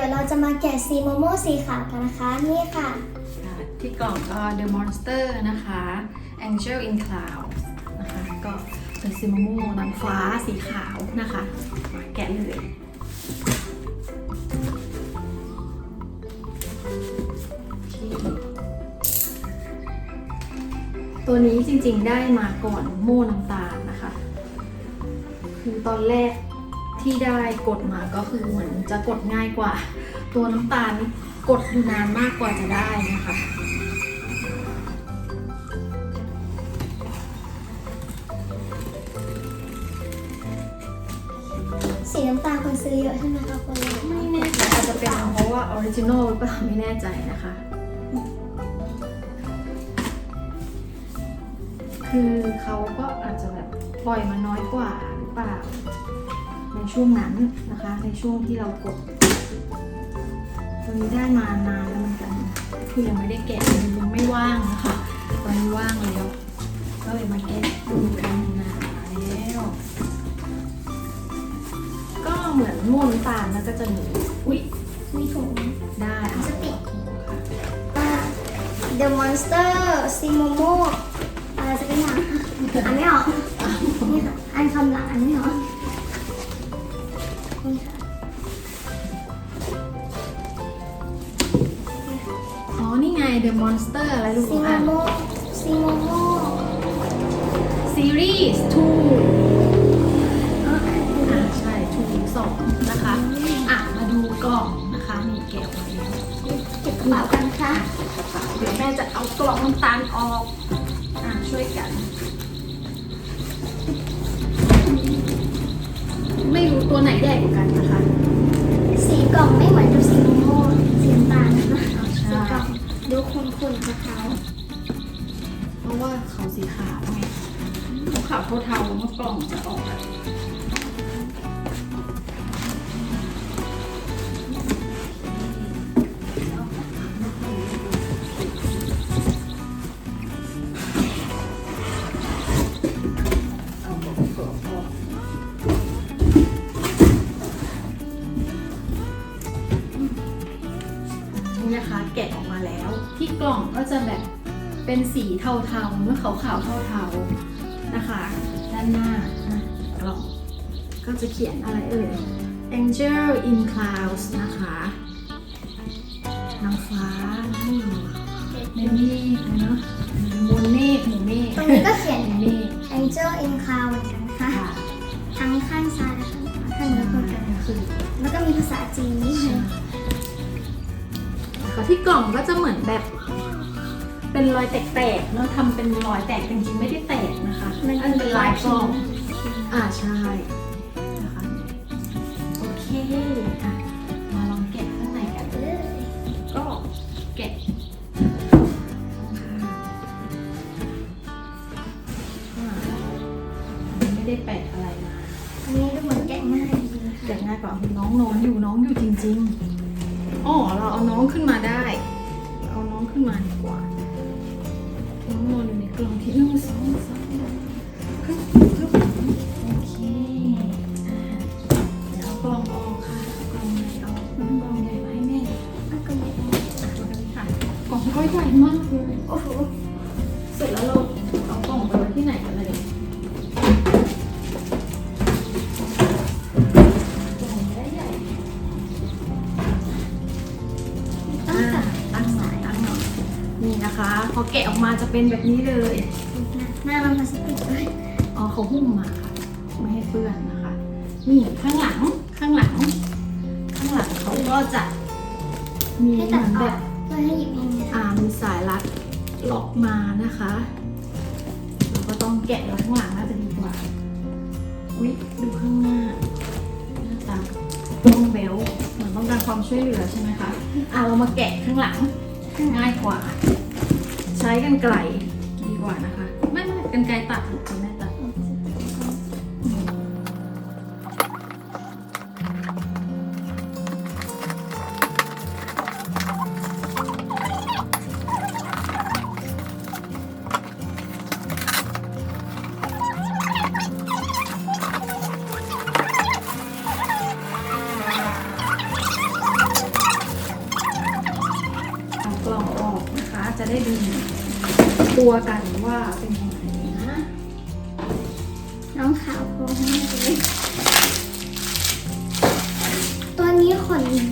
ดี๋ยวเราจะมาแกะสีโมโม่สีขาวกันนะคะ นี่ค่ะ ที่กล่องก็ The Monster นะคะ Angel in Cloud นะคะ ก็เป็นซิมโมนางฟ้าสีขาวนะคะ มาแกะเลยตัวนี้จริงๆได้มาก่อนโม่น้ำตาลนะคะ คือตอนแรก ที่ได้กดมาก็คือเหมือนจะกดง่ายกว่า ตัวน้ำตาลนี่กดอยู่นานมากกว่าจะได้นะคะสีน้ำตาลคนซื้อเยอะใช่ไหมคะคนละไม่แน่ใจอาจจะเป็นเพราะว่าออริจินอลหรือเปล่าไม่แน่ใจนะคะ คือเขาก็อาจจะแบบปล่อยมาน้อยกว่าหรือเปล่า ในช่วงนั้นนะคะ ในช่วงที่เรากด ตัวนี้ได้มานานแล้วเหมือนกัน คือยังไม่ได้แกะยังไม่ว่างนะคะตอนนี้ว่างแล้วก็เลยมาแกะดูกันนานแล้วก็เหมือนม่วนตาลแล้วก็จะมีอุ๊ยมีถุงได้พลาสติกค่ะอ่า The Monster สีโมโม่อะไรสักอย่างอ่านไม่ออกนี่ค่ะอันคำหลังอันไม่ออก นี่ไง The Monster อะไรลูกสีโมอะโม่สีโมโม่ Series 2อ่าอ่าใช่2 2นะคะ อะ มาดูกล่องนะคะนี่แกะออกมาแล้วเก็บกระเป๋ากันค่ะ เดี๋ยวแม่จะเอากล่องน้ำตาลออก อะ ช่วยกัน ไม่รู้ตัวไหนใหญ่กว่ากันนะคะ สีกล่องไม่เหมือนกับสีโมโม่สีน้ำตาลนะคะอ่าสีใช่กล่อง ดูคุ้นๆขาวเพราะว่าเขาสีขาวไงเขาขาวเทาๆเมื่อกล่องจะออกแบบเอา ที่กล่องก็จะแบบเป็นสีเทาๆเมื่อขาวๆเทาๆนะคะ ด้านหน้านะกล่องก็จะเขียนอะไรเอ่ย Angel in Clouds นะคะนางฟ้านี่ๆในเมฆนะเนาะมวลเมฆหมู่เมฆตรงนี้ก็เขียนในเมฆ Angel in Cloud เหมือนกันค่ะ ค่ะทั้งข้างซ้ายและข้างขวาข้างนี้เหมือนกัน คือแล้วก็มีภาษาจีนนิดนึง ค่ะที่กล่องก็จะเหมือนแบบ เป็นรอยแตกๆเนาะทำเป็นรอยแตกจริงๆไม่ได้แตกนะคะมันเป็นลายกล่องอ่าใช่นะคะโอเคอะมาลองแกะข้างในกันเลยก็แกะอ่าไม่ได้แปะอะไรมาอันนี้ดูเหมือนแกะง่ายดีแกะค่ะง่ายกว่าคือน้องนอนอยู่น้องอยู่จริง ๆอ๋อเราเอาน้องขึ้นมาได้เอาน้องขึ้น มาดีกว่าน้องนอนอยู่ในกล่องที่หนึ่งสองสาม อแกะออกมาจะเป็นแบบนี้เลยหน้ามันพลาสติกเลยอ๋อเขาหุ้มมาค่ะไม่ให้เปื้อนนะคะนี่ข้างหลังข้างหลัง ข้างหลังเขาก็จะมีให้เหตัมืดอนอแบอกบเพื่อให้หยิบเองนะอ่ามีสายรัดล็อกมานะคะเราก็ต้องแกะแล้วข้างหลังน่าจะดีกว่าอุ๊ยดูข้างหน้าหน้าตาต้องเบลเหมือนต้องการความช่วยเหลือใช่ไหมคะอ่าเรามาแกะข้างหลังง่ายกว่า ใช้กันไกลดีกว่านะคะ ไม่ไม่กันไกลตัดคุณแม่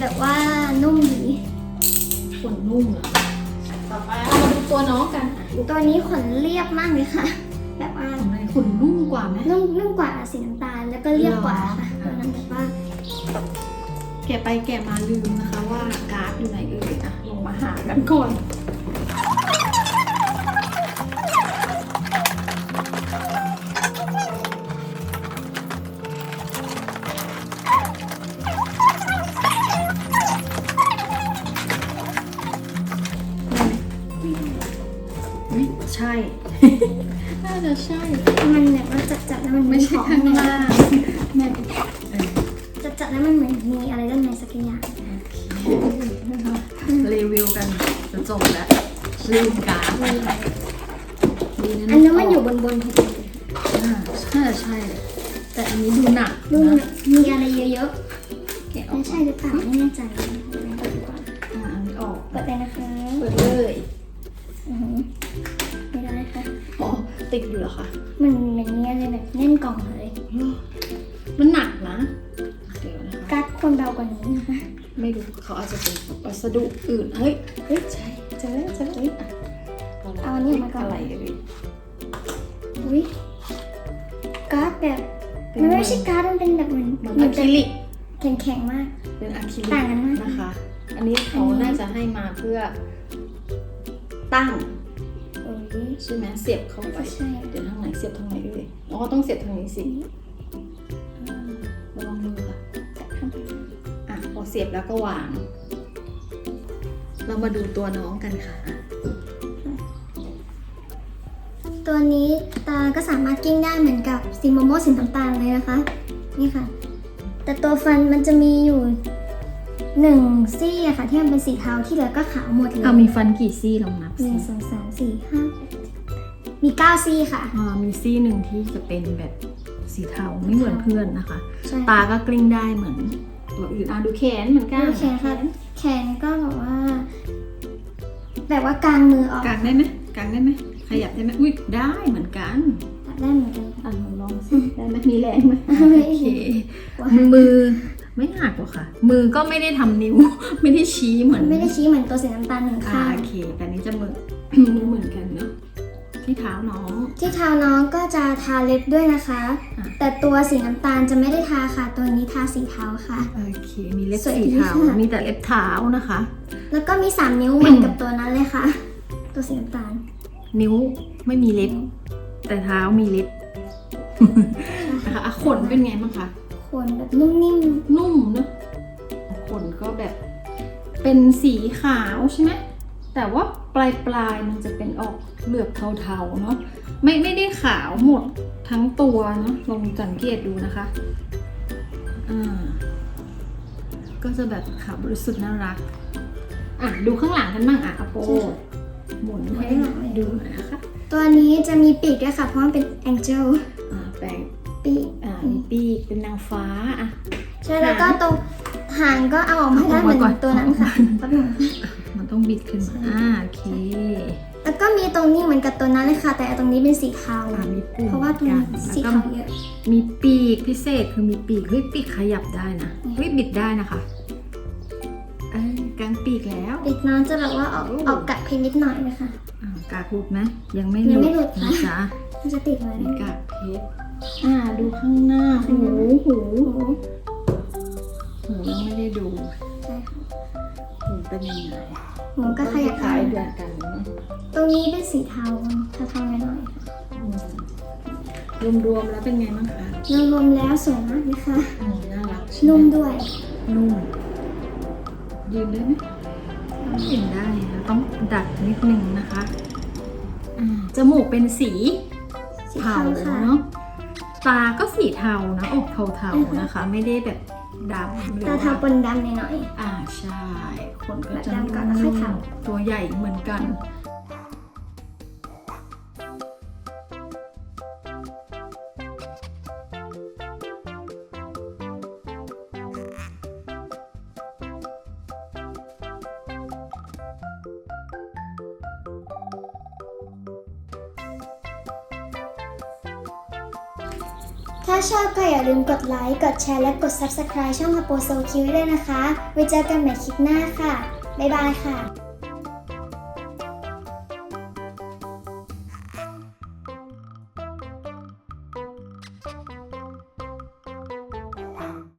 แบบว่านุ่มดีขนนุ่มเหรอต่อไปเอามาดูตัวน้องกันอะตัวนี้ขนเรียบมากเลยค่ะ แบบว่าขนอะไรขนนุ่มกว่าไหมนุ่มนุ่มกว่าสีน้ำตาลแล้วก็เรียบกว่าค่ะหรอตัวนั้นแบบว่า แกะไปแกะมาลืมนะคะว่าการ์ดอยู่ไหนเอ่ยอะลงมาหากันก่อน น่าจะใช่ มันแบบว่าจัดจัดๆแล้วมันไม่ใช่ของข้างล่างแม่เออจัดจัดๆแล้วมันเหมือนมีอะไรด้านในสักอย่างนะคะรีวิวกันจะจบแล้วลืมการ์ดดีะอันนี้มันอยู่บนบนๆพอดีอ่าใช่ใช่ แต่อันนี้ดูหนักดูนะมีอะไรเยอะแกะๆออกไม่ใช่หรือเปล่าไม่แน่ใจเปิดดีกว่าอ่าอันนี้ออกเปิดเลยนะคะ เปิดเลยอือหือไม่ได้ค่ะอ๋อ ติดอยู่เหรอคะมันเป็นเนี้ยเลยแบบแน่นกล่องเลย มันหนักนะเดี๋ยวนะคะกัดคนเบากว่านี้นะคะ ไม่รู้เขาอาจจะเป็นวัสดุอื่นเฮ้ยเฮ้ยใช่เจอแล้วเจอแล้วเฮ้ยอะเอาอันนี้ออกมาก่อน อะไรเอ่ยอุ้ยการ์ดแบบมันไม่ใช่การ์ดมันเป็นแบบเหมือนเหมือนเหมือะอนคริลิกแข็งแข็งๆมาก เป็นอะคริลิต่ากงกันมากนะคะ อันนี้เขาอันนี้น่าจะให้มาเพื่อตั้งโอ้ย ใช่ไหมเสียบเข้าไปก็ใช่เดี๋ยวทางไหนเสียบทางไหนเอ่ยอ๋อต้องเสียบทางนี้สิอ่าระวังมือค่ะจับข้างในอะพอเสียบแล้วก็วาง เรามาดูตัวน้องกันค่ะ ตัวนี้ตาก็สามารถกิ้งได้เหมือนกับซิมโมโมสีน้ำตาลเลยนะคะ นี่ค่ะ แต่ตัวฟันมันจะมีอยู่หนึ่งซี่อะค่ะที่มันเป็นสีเทาที่เหลือก็ขาวหมดเลยเอามีฟันกี่ซี่ลองนับหนึ่สิงสองสามสี่ห้าหก มีเก้าซี่ค่ะ อ่ามีซี่หนึ่งที่จะเป็นแบบสีเทาไม่เหมือนเพื่อนนะคะ ใช่ตาก็กลิ้งได้เหมือนตัวอื่นอะดูแขนเหมือนกันดูแขนค่ะ แขนก็แบบว่า แบบว่ากลางมือออกกางได้ไหมกางได้ไหมขยับได้ไหมอุ้ยได้เหมือนกันได้เหมือนกัน อะลองลองสิได้ไหมมีแรงไหมไม่โอเคว่ามือไม่หักหรอกค่ะ มือก็ไม่ได้ทำนิ้ว ไม่ได้ชี้เหมือนไม่ได้ชี้เหมือนตัวสีน้ำตาลหนึ่งอ่าข้าง โอเค แต่นี้จะมือ มือ ที่เท้าน้อง ที่เท้าน้องก็จะทาเล็บด้วยนะคะ อะ แต่ตัวสีน้ำตาลจะไม่ได้ทาค่ะ ตัวนี้ทาสีเทาค่ะ โอเค มีเล็บสวยสีดีเท้า ค่ะ มีแต่เล็บเท้านะคะ แล้วก็มีสามนิ้วเหมือนกับตัวนั้นเลยค่ะ ตัวสีน้ำตาลนิ้วไม่มีเล็บ แต่เท้ามีเล็บนะคะอะขนเป็นไงบ้างคะ ขนแบบนุ่มนิ่มนุ่มเนอะขนก็แบบเป็นสีขาวใช่ไหมแต่ว่าปลายปลายๆมันจะเป็นออก เหลือบเทาๆเนาะไม่ไม่ได้ขาวหมดทั้งตัวเนาะลองสังเกตดูนะคะอ่าก็จะแบบขาวบริสุทธิ์น่ารักอะดูข้างหลังกันบ้างอะอโปหมุนให้ดูหน่อยนะคะตัวนี้จะมีปีกด้วยค่ะ เพราะมันเป็นแองเจิลอ่าแปลงปีกอ่ามีปีกเป็นนางฟ้าอะใช่แล้วก็ตรงหางก็เอาออกมาได้เหมือนตัวนั้นค่ะแป๊บหนึงมันต้องบิดขึ้นมาอ่าโอเคแล้วก็ มีตรงนี้เหมือนกับตัวนั้นเลยค่ะ แต่ตรงนี้เป็นสีเทาอ่ามีปุ่มเพราะว่าตรงกันี้นสีแล้วก็ เทาเยอะมีปีกพิเศษคือมีปีกเฮ้ยปีกขยับได้นะเฮ้ยบิดได้นะคะเอ้ยกลางปีกแล้วปีกน้องจะแบบว่าออกออกกัดเพนนิดหน่อยเลยค่ะอ่ากากหลุดไหมยังไม่ยังไม่หลุดนะค่ะ จ๊ะมันจะติดไว้มีกากเพชรอ่าดูข้างหน้าหูหูโอ้โหหูยังไม่ได้ดูใช่ค่ะหูเป็นยังไงหมูก็ขยับคล้าได้ นี้เป็นสีเทาเทาๆหน่อยอืมรวมๆแล้วเป็นไงบ้างคะๆรวมๆแล้วสวยมากเลยค่ะอืมน่ารักใช่ไหนุ่มด้วย นุ่มยืนได้ไหมยืนได้นะต้องดัดนิดนึงนะคะอ่าจมูกเป็นสีสีเทาเทาค่ะ เนาะตาก็สีเทานะอกเทาๆนะคะ ไม่ได้แบบดำหรือตาว่าเทาปนดำหน่อย อ่าใช่คนก็จะแบบดำก่อนแล้วค่อยเทา ตัวใหญ่เหมือนกัน ถ้าชอบก็อย่าลืมกดไลค์ กดแชร์ และกด Subscribe ช่อง h a p o So Cute ด้วยนะคะ ไว้เจอกันใหม่คลิปหน้าค่ะ บ๊ายบายค่ะ